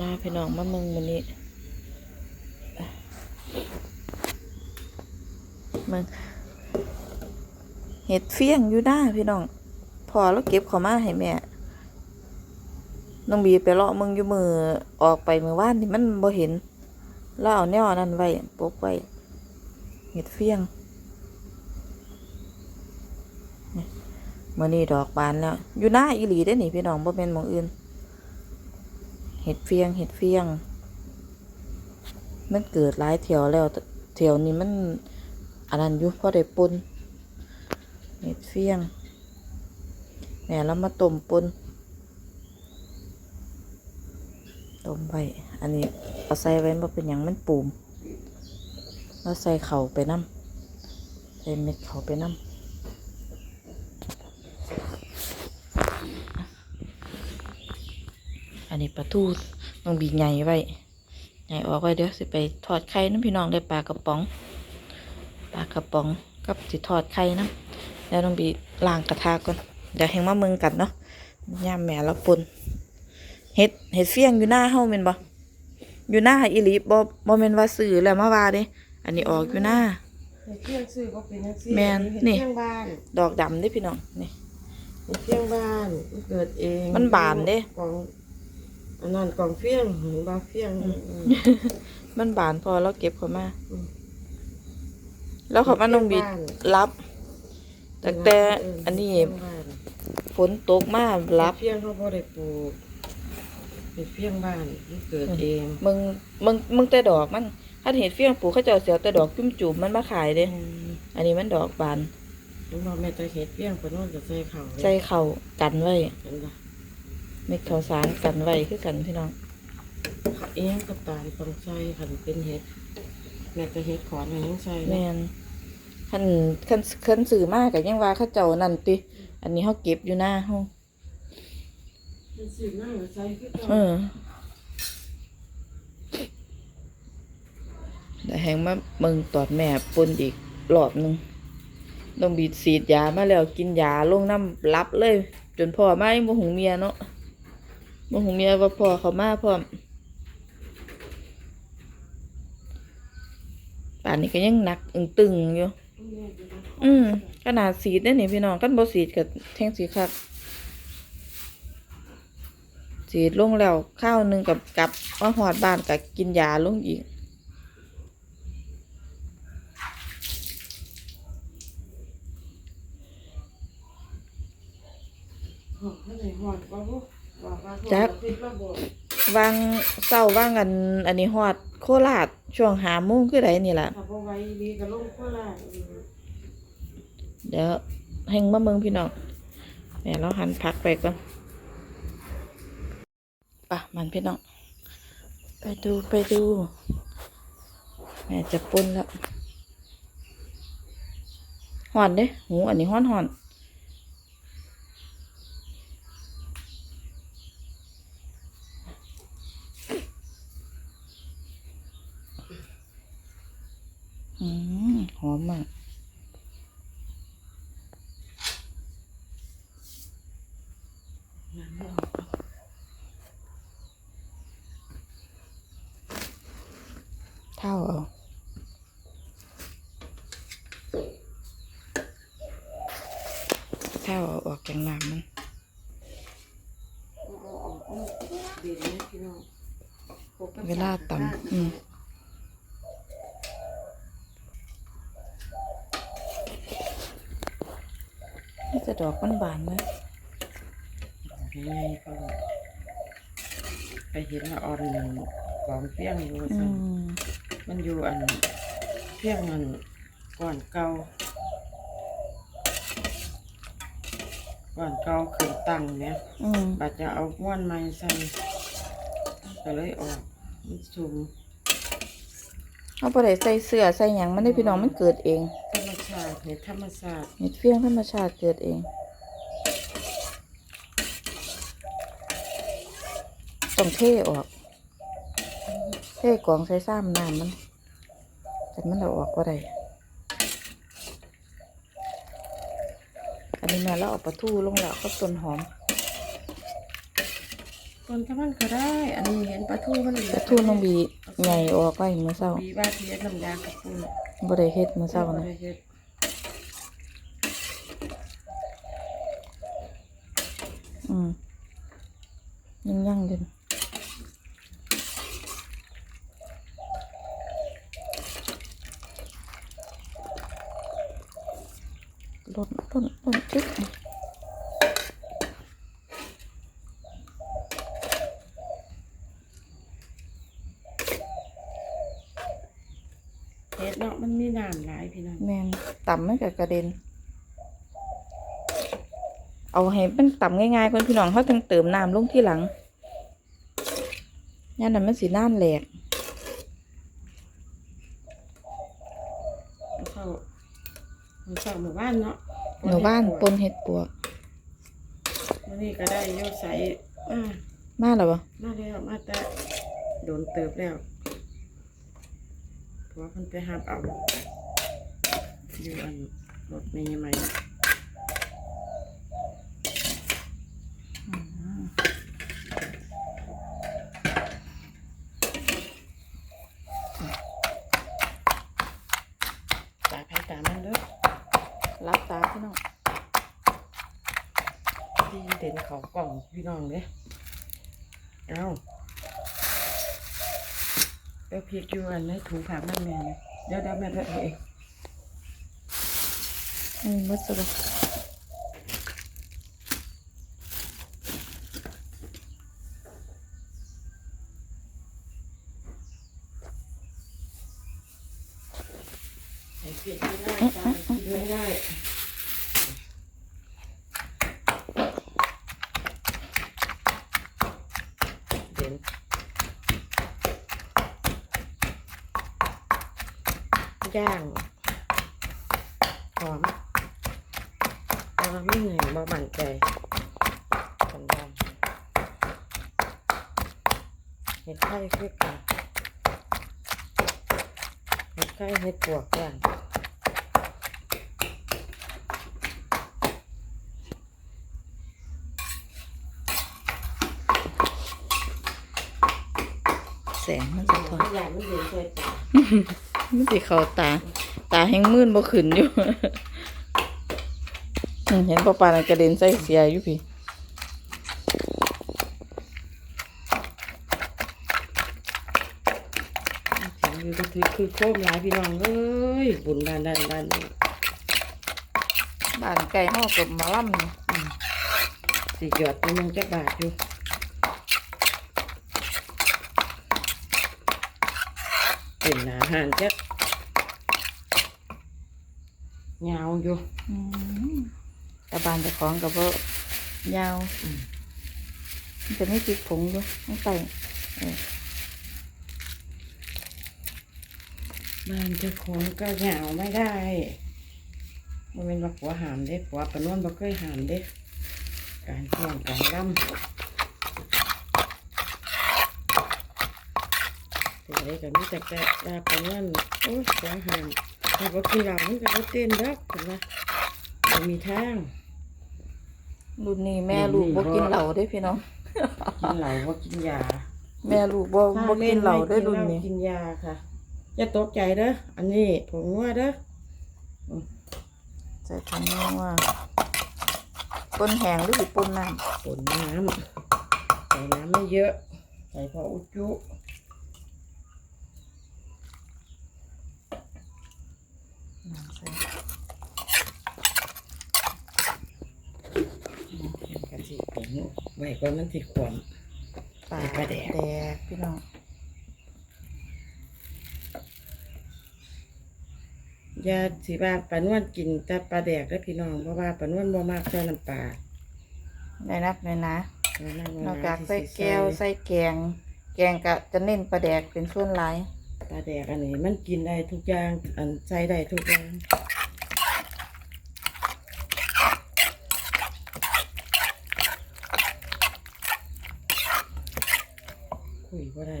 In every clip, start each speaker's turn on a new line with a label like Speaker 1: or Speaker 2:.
Speaker 1: มาพี่น้องมาเมืองวันนี้มืองเห็ดเฟี้ยงอยู่หน้าพี่น้อง พอแล้วเก็บเขามาให้แม่ น้องบีไปเลาะมืองอยู่มือออกไปมือว่านนี่มันบ่เห็นแล้วเอาแนวนั้นไว้ปกไว้เห็ดเฟี้ยงมื่อนี้ดอกบานแล้ว อยู่หน้าอีหลีได้อนี่พี่น้องบ่แม่นมองอื่น เห็ดเฟียงเห็ดเฟียง มันเกิดหลายแถวแล้วแถวนี้มันอันนั้นอยู่พอได้ปนเห็ดเฟียงแหน่แล้วมาต้มปนต้มไว้อันนี้เอาใส่ไว้มาเป็นอย่างมันปูมแล้วใส่เข่าไปน้ำใส่เม็ดเข่าไปน้ำ นนี้ปลาทูต้องบีใหญ่ไว้ใหญ่ออกไว้เดี๋ยวสิไปทอดไข่น้ำพี่น้องได้ปลากระป๋อง ปลากระป๋องกับสิทอดไข่น้ำแล้วต้องบีล้างกระทะก่อนเดี๋ยวแหงมาเมืองกันเนาะย่ามแม่แล้วปนเห็ดเห็ดเฟี้ยงอยู่หน้าเฮาแม่นบ่อยู่หน้าอีหลีบ่บ่แม่นว่าซื้อแล้วมาว่าเด้อันนี้ออกอยู่หน้า
Speaker 2: เห็ดเที่ยงซื้อก็เป็นจังซี่
Speaker 1: แม่น
Speaker 2: เห็ด
Speaker 1: นี่
Speaker 2: เที่ยงบ้าน
Speaker 1: ดอกดำเด้พี่น้องนี่
Speaker 2: เห็ดเที่ยงบ้านมันเกิดเอง
Speaker 1: มันบานเด้
Speaker 2: ก องอันนั้นกองเฟี้ยงเห็นบ่เฟี้ยงอืม
Speaker 1: มันบานพอแล้วเก็บเขามา
Speaker 2: อืม
Speaker 1: แล้วเขามาน้องบี
Speaker 2: บ้าน
Speaker 1: รับแต่แต่อันนี้
Speaker 2: เห็ดเที่ยงบ้าน
Speaker 1: ฝนตกมารับ
Speaker 2: เห็ดเฟี้ยงเขาบ่ได้ปลูกเห็ดเฟี้ยงบ้านมันเกิดเอง
Speaker 1: มึงมึงมึงแต่ดอกมันถ้าเห็ดเฟี้ยงปลูกเขาเจ้าเสียวแต่ดอกจุ่มจุ่มๆมันมาขายเด้
Speaker 2: อืม
Speaker 1: อันนี้มันดอกบาน
Speaker 2: มันบอกแม่จะเห็ดเฟี้ยงเพิ่นว่าจะใส่ข้าว
Speaker 1: ใส่เข่ากันไว้
Speaker 2: เห็นบ่
Speaker 1: เม็ดข้าวสารกันไว้คือกันพี่น้อง
Speaker 2: เขาเองกับตาลต้องใส่คันเป็นเห็ดแม่จะเห็ดขอนให้ยังใส่
Speaker 1: แม่นคันคันคันสื่อมากกับยังว่าเขาเจ้านั่นติ อันนี้เขาเก็บอยู่หน้าห้อง
Speaker 2: มันสิน่าใส่คือ
Speaker 1: เอ
Speaker 2: เก่า
Speaker 1: อแต่แหงมาเมืองตอดแม่ปนอีกรอบหนึงต้องบีดสีดยามาแล้วกินยาลงน้ำรับเลย จนพ่อมายังบ่หุงเมียเนาะ บ่หุงเมียว่าพ่อเขามาพร้อมป่านนี้ก็ยังหนักอึงตึงอยู่ อืมขนาดสีดได้นี่พี่น้องกันบ่สีดกับแท่งสีคักสีดลงแล้วข้าวหนึ่งกับกับว่าหอดบ้านกับกินยาลงอีก
Speaker 2: หอดเท่าไหร่หอดบ่ฮู้บอกว่า
Speaker 1: จัก
Speaker 2: คิดว่าบ่
Speaker 1: วางเศร้าว่างอัน อันนี้ฮอดโคราชช่วงหาโมงคือไดนี่ล่ะ
Speaker 2: ถ้าบ่ไหวดีก็ลงโคราชอืม
Speaker 1: เดี๋ยวแห่งมาเมืองพี่น้องแม่เราหันพักไปก่อนปะมันพี่น้อง ไปดูไปดูแม่จะปุ้นแล้วหอนเด้หูอันนี้ห้อนหอน อืมหอมมาก
Speaker 2: น้ำบ่ออก
Speaker 1: เท่าเอาเท่าเอาออกจากน้ำมัน
Speaker 2: เอาออกเอาเด็ดนะพี่น้องพกไป
Speaker 1: เวลาตำอืมนี่จะ ดอกมันบานไหม
Speaker 2: ยังไงก็ไปเห็นละอ่อนหนึ่งกองเฟี้ยงอยู่ว่า
Speaker 1: อื
Speaker 2: ซั่น
Speaker 1: ม
Speaker 2: มันอยู่อันเฟี้ยงมันก่อนเก่าก่อนเก่าขึ้นตั้งเนี่ย
Speaker 1: อืม
Speaker 2: บัดจะเอาม้วนไม้ใส่ก็เลยออกมันซุ่ม
Speaker 1: เอาไปได้ใส่เสื้อใส่หยังมันได้พี่น้องมันเกิดเอง
Speaker 2: ธรรมชาติ เห็ดธรรมชาติ
Speaker 1: เห็ดเฟี้ยงธรรมชาติเกิดเองต้องเทออก เทกรองใส่ซ้ำน้ำมัน แต่มันเอาออกก็ได้ อันนี้แม่เราเอาปลาทูลงแล้วก็ต้นหอม
Speaker 2: คนทำมันก็ได้ อันนี้เห็นปลาทูมันเหลื
Speaker 1: กระทูน้องบีใหญ่ออกไว้มื้อเช้า
Speaker 2: บีบ้าเทียน้ำยากระปุน
Speaker 1: บ่ได้เฮ็ดมื้อเช้า
Speaker 2: บ่
Speaker 1: นะ
Speaker 2: ได้เฮ็ด
Speaker 1: อืมยังยังอยู่ ลดลดลดจิ๊ก
Speaker 2: เฮ็ดเนาะมันมีน้ำหลายพี่น้อง
Speaker 1: แมนต่ำมันก็กระเด็น เอาให้มันต่ำง่ายๆคนพี่น้องเขาต้องเติมน้ำลงที่หลังย่านนั้นมันสีน้ำแหลก
Speaker 2: มันเข้า มันเข้าหมู่บ้านเนาะ
Speaker 1: หนูบ้านปนเห็ดปวก
Speaker 2: วันนี้ก็ได้โยใส่อ่า
Speaker 1: มาแล้วบ่
Speaker 2: มาแล้วมาแต่โดนเติบแล้วเพราะว่ามันไปหาบเอาอยู่อันรถมีไหมตาไผ่ตามันเด้อ
Speaker 1: รับตาพี่น้อง
Speaker 2: ดีเด่นเขากล่องพี่น้องเด้เอาเดี๋ยวพริกอยู่อันในถุงผักนั่นแม่เนี่ยเดี๋ยวเดี๋ยวแม่ไปเอาเอง
Speaker 1: อืมมัสบ
Speaker 2: ใส่พริกไม่ได้ตาพริกไม่ได้เด่น ย่างหอมแต่ว่าไม่เหนื่อยบ่มั่นใจสันดานเห็ดไข่คือกันเห็ดไข่เห็ดปวกย่าง
Speaker 1: แสงมันสะท้อน
Speaker 2: ใหญ่มันเห็นเคย ตา
Speaker 1: มันสิเข้าตา ตาแห้งมื่นบ่ขึ้นอยู่อืมเห็นปลาปลาน่ะกระเด็นใส่เสียอยู่พี่
Speaker 2: เสียงอยู่ก็คือคือโค้มหลายพี่น้องเอ้ยบุญด้านด้านด้านนี่
Speaker 1: บ้านไก่ห้อกับหมาล่ำนี่
Speaker 2: สี่หยอดตัวหนึงจะบาทอยู่ เป็นหนาหานจะยาวอยู่
Speaker 1: อืมแต่บ้านเจ้าของกับว่ยาว
Speaker 2: อืม
Speaker 1: มันจะไม่ติดผงอยู่ไม่ใส่เออ
Speaker 2: บ้านเจ้าของก็ยาวไม่ได้มันเป็นว่าผัวหามเด้ผัวปะนวนบ่เคยหามเด้การแข่งการล่ำแต่ ได้ก็มีแต่แต่ดาปะนวนโอ้ยผัวหามถ้าบ่กินเหล้ามันก็บ่เต้นดอกเห็นไหมบ่มีทาง
Speaker 1: รุ่นนี้แม่ลูกบ่กินเหล้าเด้พี่น้อง
Speaker 2: กินเหล้าบ่กินยา
Speaker 1: แม่ลูกบ่บ่กินเหล้าเด้อ
Speaker 2: ถ้
Speaker 1: รุ่น
Speaker 2: ไม่
Speaker 1: นี้
Speaker 2: กินยาค่ะ อย่าตกใจเด้ออันนี้ผงนัวเด้อ
Speaker 1: ใส่ถังว่าปนแห้งหรือสิปนน้
Speaker 2: ปนน้ำใส่น้ำไม่เยอะ ใส่พออุจจุำ
Speaker 1: น้ำใส่
Speaker 2: กะทิผงไว้ก่อนมันสิขวม
Speaker 1: ปลา
Speaker 2: ใส่ปลาแดก
Speaker 1: แดกพี่น้อง
Speaker 2: ยาสีบาปลานวลกินแต่ปลาแดกแล้วพี่น้องเพราะว่าปลานวลบ่มากใส่น้ำปลา
Speaker 1: ในนักในนะ
Speaker 2: แล้วนั่ง
Speaker 1: นอกจาก
Speaker 2: ที่
Speaker 1: ใส่
Speaker 2: สิ
Speaker 1: แก้ว ใส่แกง แกงก็จะเน้นปลาแดกเป็นส่วนหลาย
Speaker 2: ปลาแดกอันนี้มันกินได้ทุกอย่าง อันใส่ได้ทุกอย่างคุยก็ได้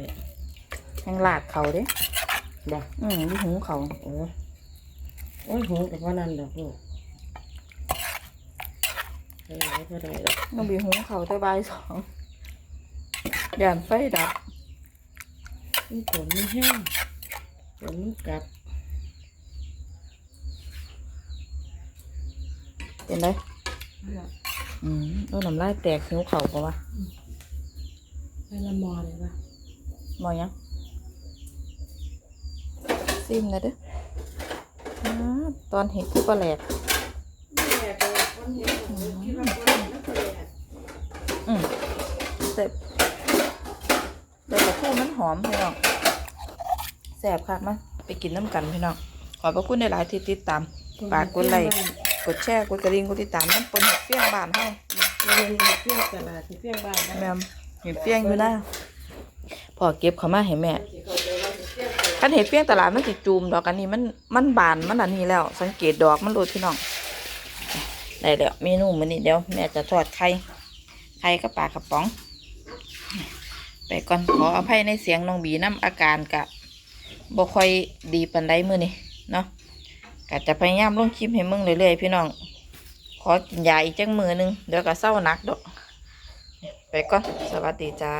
Speaker 1: แห้งลาดเขาเด้
Speaker 2: บ่
Speaker 1: อืมอยู่หูเขา
Speaker 2: โอ้โอ้ยหูกับว่านั่นดอกลูกอะไรก็ได้ดอก
Speaker 1: ต้องบีหูเขาแต่บ่ายสองย่านไฟดับ
Speaker 2: มั นฝนไม่แห้งฝนมันกลับ
Speaker 1: เป็นไรอืมโอ้น้ำลายแตกหิวเข่าปะวะ
Speaker 2: ไปละมอเลยปะ
Speaker 1: มอยังซิมนะเด้ออ้าตอนเห็นคือปลาแหลก
Speaker 2: ไม่แหลกเลยคนเห็นผมคิดว่าคนเห็นนั่นแหละ
Speaker 1: อืมแต่ แต่กระทู้มันหอมพี่น้องแซ่บค่ะมาไปกินน้ำกันพี่น้องขอบพระคุณในหลายๆที่ติดตามฝากกดไลค์กดแชร์กดกระดิ่งกดติดตามน้ำปนเห็ดเฟี้ยงบ้านเฮา
Speaker 2: เราเรียนเที่ยวตลาดเที่ยวบ้านนะ
Speaker 1: แม่มเห็ดเฟี้ยงอยู่นะพอเก็บเขามาให้แม่คันเห็ดเฟี้ยงตลาดมันสิจูมดอกอันนี้มันมันบานมันอันนี้แล้ว สังเกตดอกมันโลดพี่น้องได้แล้วเมนูมื้อนี้เดี๋ยวแม่จะทอดไข่ไข่กับปลากระป๋อง ไปก่อนขออภัยในเสียงน้องบีน้ำอาการกะบ่ค่อยดีปันไดมือนี่เนาะกะจะพยายามลงคลิปให้มึงเรื่อยๆพี่น้อง ขอกินยาอีกจังมือหนึงเดี๋ยวก็เศร้าหนักดอกไปก่อนสวัสดีจ้า